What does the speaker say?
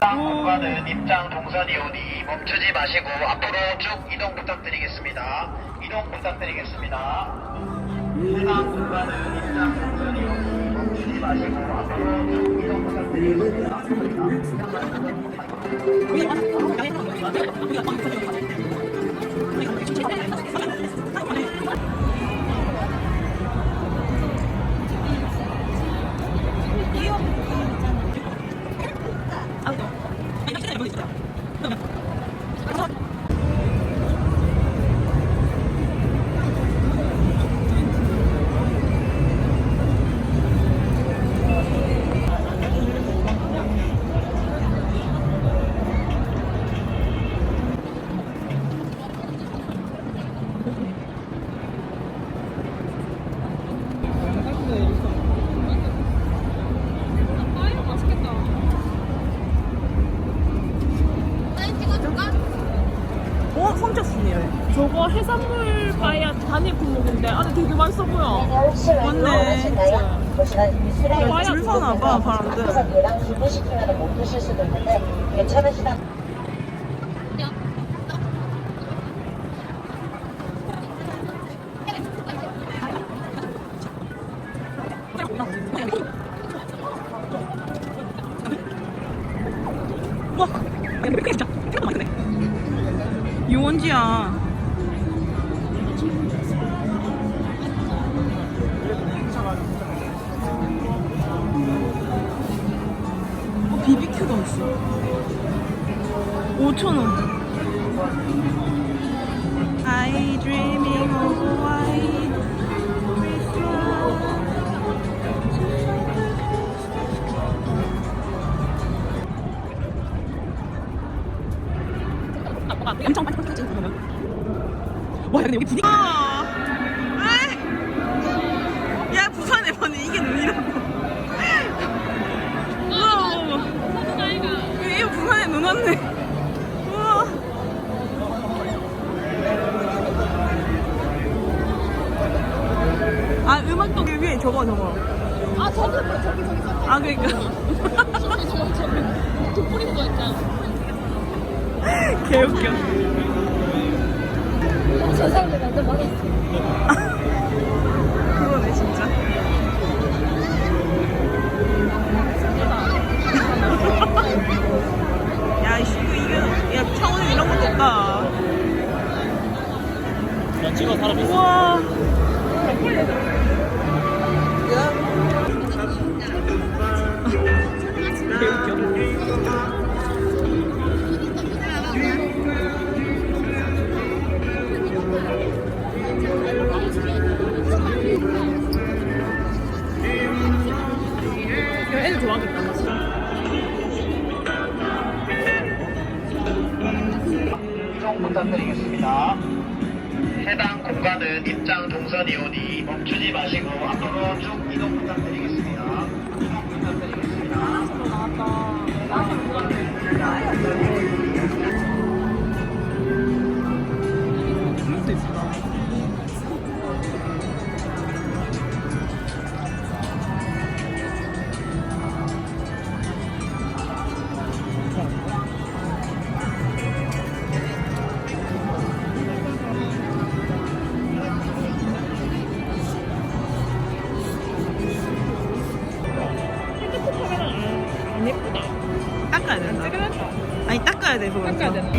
공간은 입장 동선이 오니 멈추지 마시고 앞으로 쭉 이동 부탁드리겠습니다. 이동 부탁드리겠습니다. 해당 공간은 입장 동선이 오니 멈추지 마시고 앞으로 쭉 이동 부탁드리겠습니다. あった! 어? 성적순이래. 저거 해산물 바야 단일 품목인데 안에 되게 맛있어 보여. 맞네. 와야 줄 서나 봐, 사람들. 배랑 기부시키면 못 드실 수도 있는데 괜찮으시다. 와, 야, 맛있네. 유원지야. 어, BBQ도 있어. 5,000원. I dreaming 엄청 빨리 펼쳐진 그러면. 와, 야, 근데 여기 분위기. 아, 에이. 야, 부산에 보니 이게 눈이라고. 우와. 이게 부산에 눈 왔네. 아, 음악도 그 위에 저거, 저거. 아 저기 저기 저기 저기 아, 그러니까. 개웃겨. 저 사람들 완전 많이 그러네, 진짜. 야, 이거, 이거, 야, 창원에 이런 것도 없다. 야, 찍어 사람 있어. 우와. 부탁드리겠습니다. 해당 공간은 입장 동선이 오니 멈추지 마시고 앞으로 쭉 이동 부탁드리겠습니다. 이동 부탁드리겠습니다. 핸드폰 안, 안 예쁘다. 닦아야 된다. 아니, 닦아야 돼, 그거. 닦아야 되나?